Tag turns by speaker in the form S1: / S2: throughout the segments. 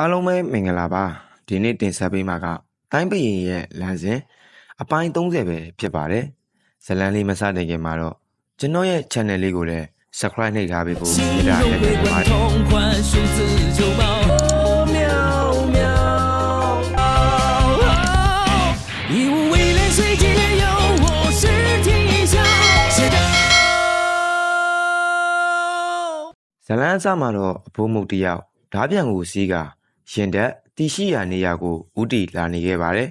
S1: အားလုံးပဲမင်္ဂလာပါဒီနေ့တင်ဆက်ပေးမှာကတိုင်းပရင်ရဲ့လမ်းစဉ်အပိုင်း30ပဲဖြစ်ပါတယ်ဇလန်းလေးမစတင်ခင်မှာတော့ကျွန်တော်ရဲ့ channel လေးကိုလည်း subscribe နှိပ်ထားပေးဖို့ဖိတ်တာရက်ပါ
S2: တယ်
S1: ဇလန်းအစမှာတော့အဖိုးမုတ်တယောက်ဓားပြန်ကိုစီးကား ရင်တက်တီရှိရာနေရာကိုဥတီလာနေခဲ့ပါတယ်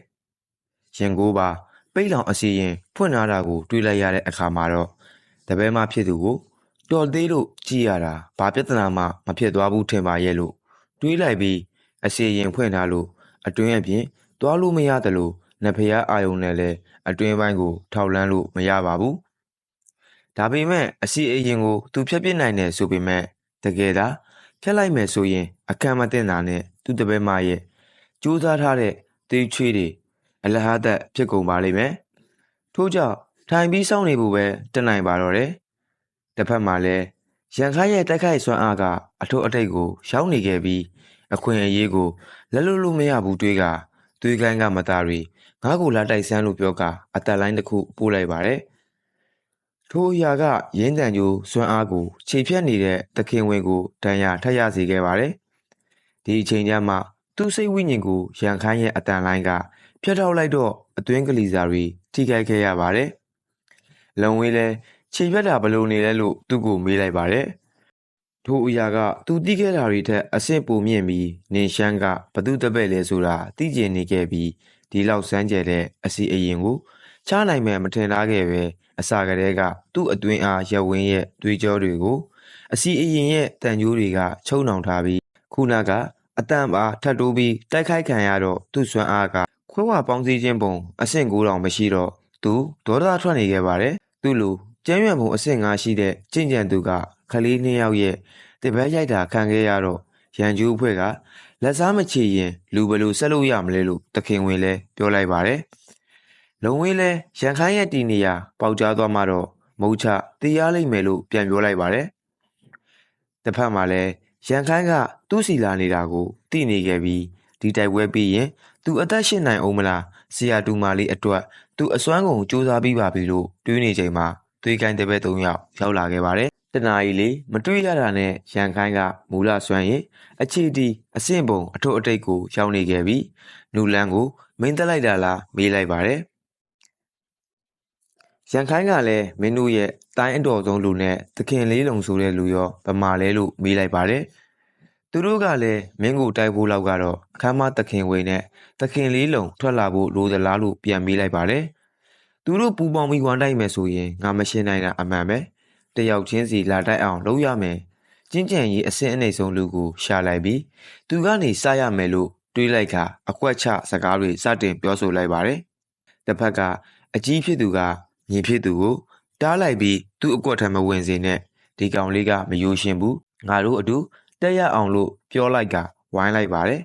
S1: ရင်ကိုပါပိတ်လောင်အစီရင်ဖွင့်ထားတာကိုတွေးလိုက်ရတဲ့အခါမှာတော့တပည့်မဖြစ်သူကိုတော်သေးလို့ကြည်ရတာဘာပြဿနာမှမဖြစ်သွားဘူးထင်ပါရဲ့လို့တွေးလိုက်ပြီးအစီရင်ဖွင့်ထားလို့အတွင်းအပြင်သွားလို့မရတယ်လို့နဖျားအာယုံနဲ့လည်းအတွင်းပိုင်းကို ထောက်လန်းလို့မရပါဘူးဒါပေမဲ့အစီအရင်ကိုသူဖြတ်ပြစ်နိုင်တယ်ဆိုပေမဲ့တကယ်ဒါ ဖြတ်လိုက်မယ်ဆိုရင်အခမ်းမတင်တာနဲ့သူတပည့်မရဲ့စူးစမ်းထားတဲ့တေးချွေးတွေအလဟတ်ဖြစ်ကုန်ပါလိမ့်မယ်ထို့ကြောင့်ထိုင်ပြီးစောင့်နေဖို့ပဲတက်နိုင်ပါတော့တယ်တစ်ဖက်မှာလည်းရန်ခိုင်းရဲ့တိုက်ခိုက်ဆွမ်းအားကအထုပ်အထိတ်ကိုရောက်နေခဲ့ပြီးအခွင့်အရေးကိုလက်လွတ်လို့မရဘူးတွေးကတွေးကိုင်းကမသားတွေငါ့ကိုလာတိုက်ဆန်းလို့ပြောကအသက်လိုင်းတစ်ခုပို့လိုက်ပါတယ် ထိုအရာကရင်းတန်ကျိုးဆွမ်းအားကိုခြေဖြတ်နေတဲ့သခင်ဝင်ကိုတန်ရာထက်ရစေခဲ့ပါတယ်ဒီအချိန်ကျမှသူ့စိတ်ဝိညာဉ်ကိုရန်ခိုင်းရဲ့အတန်လိုင်းကဖြတ်ထောက်လိုက်တော့အတွင်းကလေးစာတွေထိခိုက်ခဲ့ရပါတယ်လုံဝေးလဲခြေဖြတ်တာဘယ်လိုနေလဲလို့သူ့ကိုမေးလိုက်ပါတယ်ထိုအရာကသူတီးခဲ့တာတွေထက်အဆင့်ပိုမြင့်ပြီးနင်ရှမ်းကဘသူတပည့်လဲဆိုတာသိကျင်နေခဲ့ပြီးဒီလောက်စမ်းကြဲတဲ့အစီအရင်ကို ချနိုင်မယ်မထင်ထားခဲ့ပဲအစာကလေးကသူ့အတွင်းအားရဝင်းရဲ့တွေးကြောတွေကိုအစီအရင်ရဲ့တန်ကြိုးတွေကချုံနှောင်ထားပြီးခုနကအတန်ပါထပ်တိုးပြီးတိုက်ခိုက်ခံရတော့သူ့စွမ်းအားကခွဲဝပေါင်းစည်းခြင်းပုံအဆင့်9တောင်မရှိတော့သူဒေါသထွက်နေခဲ့ပါတယ်သူ့လိုကျမ်းရွံပုံအဆင့်9ရှိတဲ့ကျင့်ကြံသူကခလေးနှစ်ယောက်ရဲ့တပည့်ရိုက်တာခံခဲ့ရတော့ရန်ကျူးအဖွဲ့ကလက်စားမချေရင်လူဘယ်လိုဆက်လို့ရမလဲလို့တခင်ဝင်လဲပြောလိုက်ပါတယ် လုံဝင်းလဲရန်ခိုင်းရဲ့တီနေရပေါက်ကြားသွားမှတော့မုတ်ချတရားလိမ့်မယ်လို့ပြန်ပြောလိုက်ပါတယ်တစ်ဖက်မှာလည်းရန်ခိုင်းကသူ့စီလာနေတာကိုသိနေခဲ့ပြီးဒီတိုက်ပွဲပြီးရင်သူအသက်ရှင်နိုင်အောင်မလားဆရာတူမာလေးအတွက်သူအစွမ်းကုန်စူးစမ်းပြီးပါပြီလို့တွေးနေချိန်မှာသွေးကိုင်းတဲ့ဘက်၃ယောက်ရောက်လာခဲ့ပါတယ်တနာကြီးလေးမတွေးရတာနဲ့ရန်ခိုင်းကမူလစွမ်းရင်အခြေတီအဆင့်ပုံအထုပ်အတိတ်ကိုရောက်နေခဲ့ပြီးနူလန်းကိုမင်းတက်လိုက်တာလားမေးလိုက်ပါတယ် ရန်ခိုင်းကလည်းမင်းတို့ရဲ့တိုင်းအတော်ဆုံးလူနဲ့သခင်လေးလုံဆိုတဲ့လူရောဗမာလဲလို့မေးလိုက်ပါတယ်။သူတို့ကလည်းမင်းကိုတိုက်ဖို့လောက်ကတော့အခမ်းမသခင်ဝေနဲ့သခင်လေးလုံထွက်လာဖို့လိုသလားလို့ပြန်မေးလိုက်ပါတယ်။သူတို့ပူပေါင်းပြီးဝမ်းတိုက်မယ်ဆိုရင်ငါမရှင်းနိုင်တာအမှန်ပဲ။တယောက်ချင်းစီလာတိုက်အောင်လုပ်ရမယ်။ကျင်းကြံကြီးအစင်းအနှိမ့်ဆုံးလူကိုရှာလိုက်ပြီးသူကနေစရမယ်လို့တွေးလိုက်ကအကွက်ချစကားတွေစတင်ပြောဆိုလိုက်ပါတယ်။တစ်ဖက်ကအကြီးဖြစ်သူက ညီဖြစ်သူကိုတားလိုက်ပြီးသူ့အကွက်ထံမဝင်စေနဲ့ဒီကောင်လေးကမယိုရှင်ဘူးငါတို့အတူတက်ရအောင်လို့ပြောလိုက်ကဝိုင်းလိုက်ပါတယ်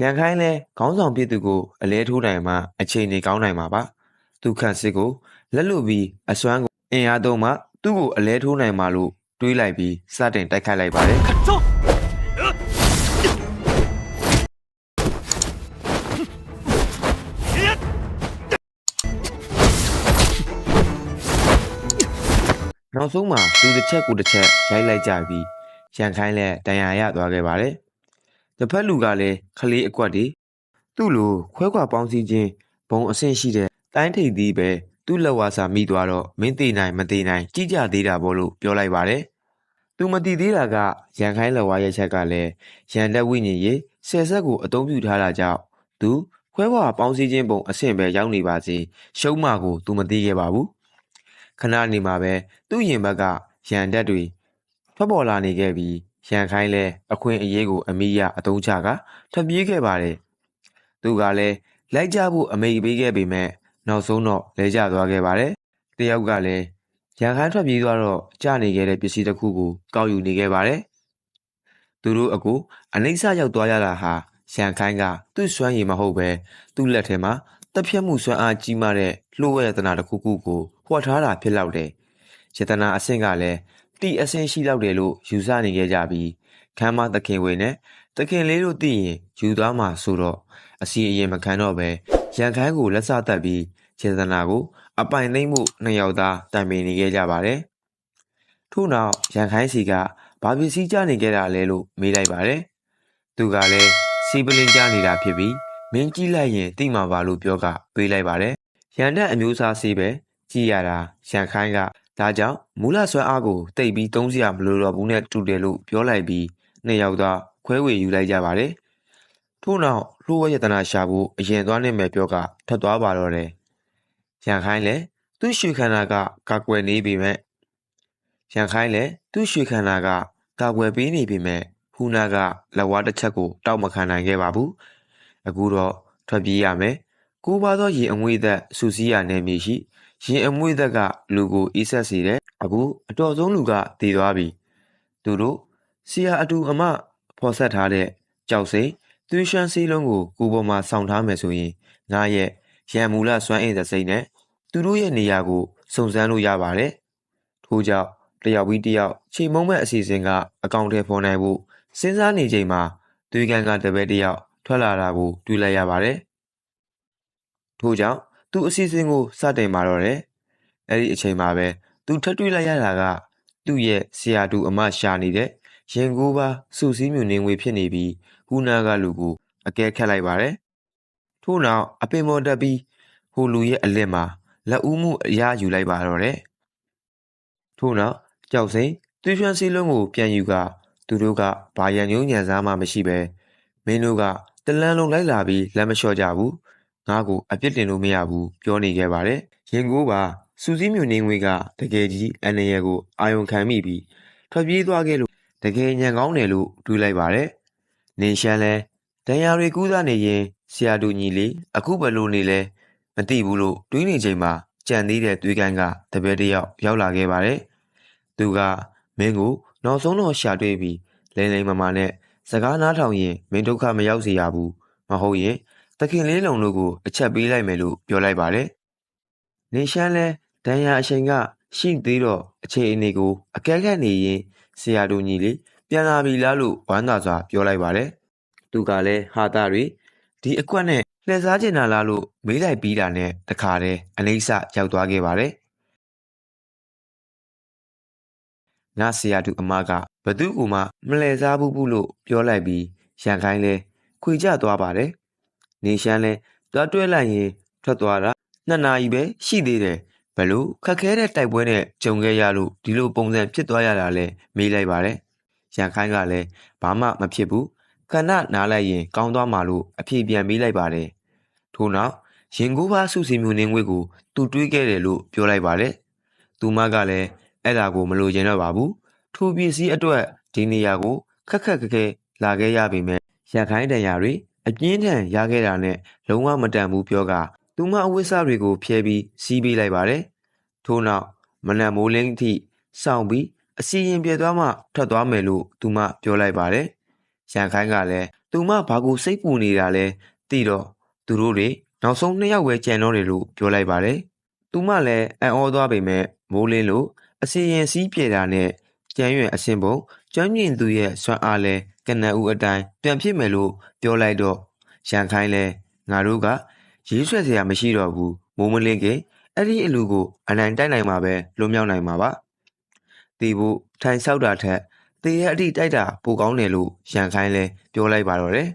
S1: ရန်ခိုင်းလဲခေါင်းဆောင်ဖြစ်သူကိုအလဲထိုးနိုင်မှအချိန်နေကောင်းနိုင်မှာပါသူခန့်စစ်ကိုလက်လွတ်ပြီးအစွမ်းကိုအင်အားသုံးမှသူ့ကိုအလဲထိုးနိုင်မှာလို့တွေးလိုက်ပြီးစတင်တိုက်ခိုက်လိုက်ပါတယ် နောက်ဆုံးမှာသူတစ်ချက်ကိုတစ်ချက်ရိုက်လိုက်ကြပြီးရန်ခိုင်းလဲတန်ရာရသွားခဲ့ပါတယ်။တစ်ဖက်လူကလည်းခလေးအကွက်တွေသူ့လိုခွဲခွာပေါင်းစည်းခြင်းဘုံအဆင့်ရှိတဲ့တိုင်းထိပ်သီးပဲသူ့လက်ဝါစာမိသွားတော့မင်းသေးနိုင်မသေးနိုင်ကြည်ကြသေးတာပေါ့လို့ပြောလိုက်ပါတယ်။သူမတည်သေးတာကရန်ခိုင်းလက်ဝါရဲ့ချက်ကလည်းရန်လက်ဝိညာဉ်ရေးဆယ်ဆက်ကိုအသုံးပြုထားတာကြောင့်သူခွဲခွာပေါင်းစည်းခြင်းဘုံအဆင့်ပဲရောက်နေပါစေရှုံးမကိုသူမသိခဲ့ပါဘူး။ ခဏနေမှာပဲသူ့ရင်ဘက်ကရန်တက်တွေထွက်ပေါ်လာနေခဲ့ပြီးရန်ခိုင်းလဲအခွင့်အရေးကိုအမိရအတုံးချကထွက်ပြေးခဲ့ပါတယ်သူကလည်းလိုက်ကြဖို့အမိန့်ပေးခဲ့ပေမဲ့နောက်ဆုံးတော့လဲကျသွားခဲ့ပါတယ်တယောက်ကလည်းရန်ခိုင်းထွက်ပြေးသွားတော့ကြာနေခဲ့တဲ့ပစ္စည်းတစ်ခုကိုကောက်ယူနေခဲ့ပါတယ်သူတို့အကူအနိစ္စရောက်သွားရတာဟာရန်ခိုင်းကသူ့စွမ်းရည်မဟုတ်ပဲသူ့လက်ထဲမှာ တက်ဖြတ်မှုစွမ်းအားကြီးမားတဲ့လှို့ဝဲတနာတစ်ခုခုကိုဟွက်ထားတာဖြစ်လောက်တယ်။ယတနာအဆင့်ကလည်းတိအဆင့်ရှိလောက်တယ်လို့ယူဆနေခဲ့ကြပြီးခမ်းမသခင်ဝေနဲ့သခင်လေးတို့သိရင်ယူသွားမှာဆိုတော့အစီအရင်မခံတော့ပဲရန်ခိုင်းကိုလက်စတက်ပြီးခြေသနာကို အပိုင်သိမ့်မှုနှစ်ယောက်သားတိုင်ပင်နေခဲ့ကြပါတယ်ထို့နောက်ရန်ခိုင်းစီကဘာပစ္စည်းကြနေခဲ့တာလဲလို့မေးလိုက်ပါတယ်သူကလည်းစီပလင်ကြနေတာဖြစ်ပြီး မင်းကြည့်လိုက်ရင်သိမှာပါလို့ပြောကပေးလိုက်ပါတယ်ရန်တက်အမျိုးအစားစီးပဲကြည့်ရတာရန်ခိုင်းကဒါကြောင့်မူလဆွဲအားကိုတိတ်ပြီးသုံးစရာမလိုတော့ဘူးနဲ့တူတယ်လို့ပြောလိုက်ပြီးနှစ်ယောက်သားခွဲဝေယူလိုက်ကြပါတယ်ထို့နောက်လှိုးဝဲရတနာရှာဖို့အရင်သွားနေမယ်ပြောကထပ်သွားပါတော့တယ်ရန်ခိုင်းလည်းသူ့ရွှေခန္ဓာကကာကွယ်နေပြီမဲ့ရန်ခိုင်းလည်းသူ့ရွှေခန္ဓာကကာကွယ်ပေးနေပြီမဲ့ဟူနာကလက်ဝါးတစ်ချက်ကိုတောက်မခံနိုင်ခဲ့ပါဘူး အခုတော့ထွက်ပြေးရမယ်ကိုးပါသောရေအငွေ့သက်စူစီးရနေမည်ရှိရင်အမွေသက်ကလူကိုအေးဆက်စေတယ်အခုအတော်ဆုံးလူကတည်သွားပြီသူတို့ဆရာအတူအမဖော်ဆက်ထားတဲ့ကြောက်စိန်သွေးရှမ်းစည်းလုံးကိုကိုယ်ပေါ်မှာဆောင်းထားမယ်ဆိုရင်ငါရဲ့ရံမူလစွမ်းအင်တဲ့စိတ်နဲ့သူတို့ရဲ့နေရာကိုစုံစမ်းလို့ရပါတယ်ထို့ကြောင့်တယောက်ပြီးတယောက်ချိန်မုံမဲ့အစီအစဉ်ကအကောင့်ထဲပေါ်နိုင်ဖို့စဉ်းစားနေချိန်မှာသွေးကန်ကတပည့်တယောက် ထွက်လာတာကိုတွေ့လိုက်ရပါတယ်ထို့ကြောင့်သူအစီအစဉ်ကိုစတင်มาတော့တယ်။အဲ့ဒီအချိန်မှာပဲသူထပ်တွေ့လိုက်ရတာကသူ့ရဲ့ဆရာတူအမရှာနေတဲ့ရင်ကိုးပါစူစည်းမြူနေငွေဖြစ်နေပြီးဟူနာကလူကိုအကဲခတ်လိုက်ပါတယ်။ထို့နောက်အပင်ပေါ်တက်ပြီးဟိုလူရဲ့အလစ်မှာလက်ဦးမှုအရာယူလိုက်ပါတော့တယ်။ထို့နောက်ကြောက်စိန်သွေးဖြန်းစည်းလုံးကိုပြန်ယူကသူတို့ကဘာရန်ညုံညံစားမှမရှိပဲမင်းတို့က တလန်းလုံးလိုက်လာပြီးလက်မလျှော့ကြဘူး။ငါ့ကိုအပြစ်တင်လို့မရဘူးပြောနေခဲ့ပါတယ်။ရင်ကိုးပါစူးစီးမြူနေငွေကတကယ်ကြီးအန်ရယ်ကိုအာယုံခံမိပြီးထွက်ပြေးသွားခဲ့လို့တကယ်ညံကောင်းတယ်လို့တွေးလိုက်ပါတယ်။နေရှမ်းလဲဒဏ်ရာတွေကူးစားနေရင်ဆရာတူညီလေးအခုဘယ်လိုနေလဲမသိဘူးလို့တွေးနေချိန်မှာကြံသေးတဲ့သွေးကိုင်းကတပည့်တစ်ယောက်ရောက်လာခဲ့ပါတယ်။သူကမင်းကိုနောက်ဆုံးတော့ရှာတွေ့ပြီးလိမ့်လိမ့်မမာနဲ့ စကားနားထောင်ရင်မင်းဒုက္ခမရောက်စေရဘူးမဟုတ်ရင်သခင်လေးလုံတို့ကိုအချက်ပေးလိုက်မယ်လို့ပြောလိုက်ပါတယ်။နေရှမ်းလဲဒဏ်ရာအချိန်ကရှိသေးတော့အချိန်အနေကိုအကဲခတ်နေရင်ဆရာတို့ညီလေးပြန်လာပြီလားလို့ဝမ်းသာစွာပြောလိုက်ပါတယ်။သူကလည်းဟာတာတွေဒီအကွက်နဲ့လှည့်စားကျင်လာလားလို့မေးလိုက်ပြီးတာနဲ့တခါတည်းအလိမ့်ဆရောက်သွားခဲ့ပါတယ်။ ငါဆရာတူအမကဘသူ့ကူမှမလဲစားဘူးဘူးလို့ပြောလိုက်ပြီးရန်ခိုင်းလဲခွေကြသွားပါတယ်။နေရှမ်းလဲတွားတွဲလိုက်ရင်ထွက်သွားတာနှစ်နာရီပဲရှိသေးတယ်ဘလို့ခက်ခဲတဲ့တိုက်ပွဲနဲ့ကြုံခဲ့ရလို့ဒီလိုပုံစံဖြစ်သွားရတာလဲမေးလိုက်ပါတယ်။ရန်ခိုင်းကလည်းဘာမှမဖြစ်ဘူးခဏနားလိုက်ရင်ကောင်းသွားမှာလို့အဖြေပြန်မေးလိုက်ပါတယ်။ထို့နောက်ရင်ကိုးပါစုစီမျိုးနေငွေကိုသူတွေးခဲ့တယ်လို့ပြောလိုက်ပါတယ်။သူမကလည်း အဲ့ဒါကိုမလိုချင်တော့ပါဘူး။ထိုပစ္စည်းအတွက်ဒီနေရာကိုခက်ခက်ခဲခဲလာခဲ့ရပေမဲ့ရန်ခိုင်းတန်ရာတွေအပြင်းထန်ရခဲ့တာနဲ့လုံးဝမတန်ဘူးပြောကသူမအဝိစတွေကိုဖျဲပြီးစီးပေးလိုက်ပါတယ်။ထို့နောက်မနက်မိုးလင်းအထိစောင့်ပြီးအစီရင်ပြဲသွားမှထွက်သွားမယ်လို့သူမပြောလိုက်ပါတယ်။ရန်ခိုင်းကလည်းသူမဘာကိုစိတ်ပူနေတာလဲသိတော့သူတို့တွေနောက်ဆုံးနှစ်ယောက်ပဲကြံတော့တယ်လို့ပြောလိုက်ပါတယ်။သူမလည်းအံ့ဩသွားပေမဲ့မိုးလင်းလို့ အစီရင်စီးပြေတာနဲ့ကျန်းရွံ့အစင်ပုံကျွမ်းမြင့်သူရဲ့စွမ်းအားလဲကနအူအတိုင်းပြန်ဖြစ်မယ်လို့ပြောလိုက်တော့ရန်ခိုင်းလဲငါတို့ကရေးဆွဲစရာမရှိတော့ဘူးမိုးမလင်းခင်အဲ့ဒီအလူကိုအနိုင်တိုက်နိုင်မှာပဲလွန်မြောက်နိုင်မှာပါတီဖို့ထိုင်ဆောက်တာထက်တေရဲ့အတိတိုက်တာပိုကောင်းတယ်လို့ရန်ခိုင်းလဲပြောလိုက်ပါတော့တယ်